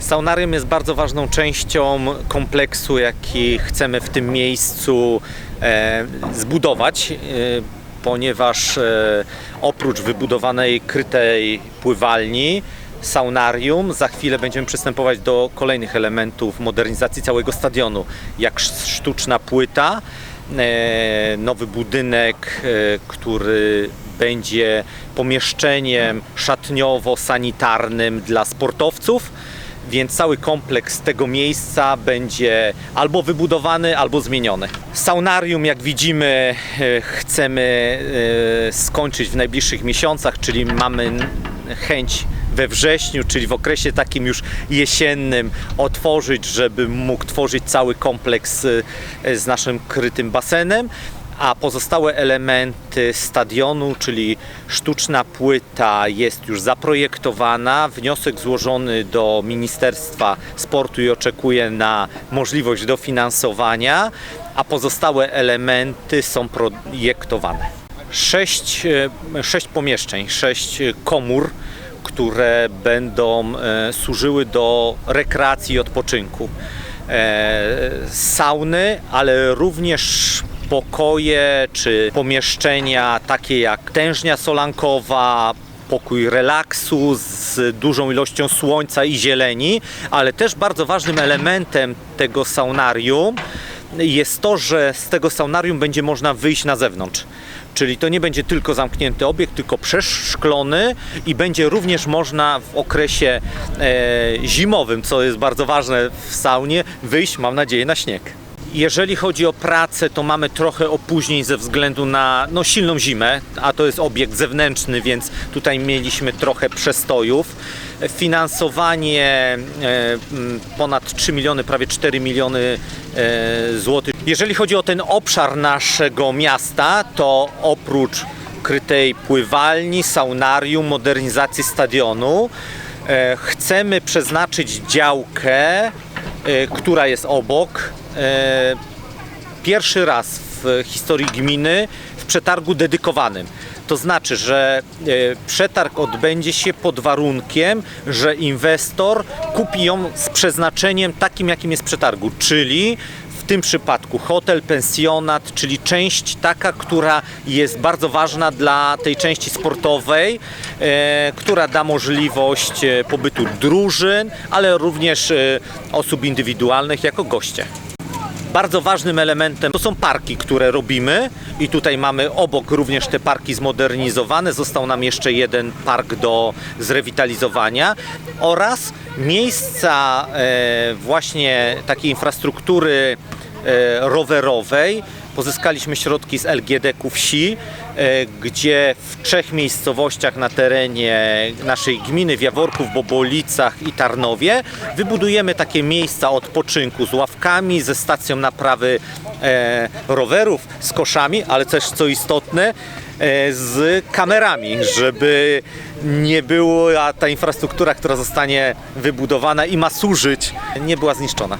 Saunarium jest bardzo ważną częścią kompleksu, jaki chcemy w tym miejscu e, zbudować, e, ponieważ e, oprócz wybudowanej krytej pływalni, saunarium, za chwilę będziemy przystępować do kolejnych elementów modernizacji całego stadionu, jak sz- sztuczna płyta, e, nowy budynek, e, który będzie pomieszczeniem szatniowo-sanitarnym dla sportowców, więc cały kompleks tego miejsca będzie albo wybudowany, albo zmieniony. Saunarium, jak widzimy, e, chcemy e, skończyć w najbliższych miesiącach, czyli mamy chęć we wrześniu, czyli w okresie takim już jesiennym otworzyć, żeby mógł tworzyć cały kompleks e, z naszym krytym basenem a pozostałe elementy stadionu, czyli sztuczna płyta jest już zaprojektowana. Wniosek złożony do Ministerstwa Sportu i oczekuje na możliwość dofinansowania, a pozostałe elementy są projektowane. Sześć, e, sześć pomieszczeń, sześć e, komór, które będą e, służyły do rekreacji i odpoczynku. Sauny, ale również pokoje czy pomieszczenia takie jak tężnia solankowa, pokój relaksu z dużą ilością słońca i zieleni, ale też bardzo ważnym elementem tego saunarium jest to, że z tego saunarium będzie można wyjść na zewnątrz. Czyli to nie będzie tylko zamknięty obiekt, tylko przeszklony i będzie również można w okresie e, zimowym, co jest bardzo ważne w saunie, wyjść, mam nadzieję, na śnieg. Jeżeli chodzi o pracę, to mamy trochę opóźnień ze względu na no, silną zimę, a to jest obiekt zewnętrzny, więc tutaj mieliśmy trochę przestojów. Finansowanie e, ponad 3 miliony, prawie 4 miliony e, złotych. Jeżeli chodzi o ten obszar naszego miasta, to oprócz krytej pływalni, saunarium, modernizacji stadionu, e, chcemy przeznaczyć działkę, która jest obok, pierwszy raz w historii gminy w przetargu dedykowanym. To znaczy, że e, przetarg odbędzie się pod warunkiem, że inwestor kupi ją z przeznaczeniem takim, jakim jest przetargu, czyli w tym przypadku hotel, pensjonat, czyli część taka, która jest bardzo ważna dla tej części sportowej, e, która da możliwość e, pobytu drużyn, ale również e, osób indywidualnych jako goście. Bardzo ważnym elementem to są parki, które robimy i tutaj mamy obok również te parki zmodernizowane. Został nam jeszcze jeden park do zrewitalizowania oraz miejsca e, właśnie takiej infrastruktury rowerowej. Pozyskaliśmy środki z LGD-ku wsi, e, gdzie w trzech miejscowościach na terenie naszej gminy, w Jaworku, w Bobolicach i Tarnowie, wybudujemy takie miejsca odpoczynku z ławkami, ze stacją naprawy e, rowerów, z koszami, ale też co istotne, e, z kamerami, żeby nie była ta infrastruktura, która zostanie wybudowana i ma służyć, nie była zniszczona.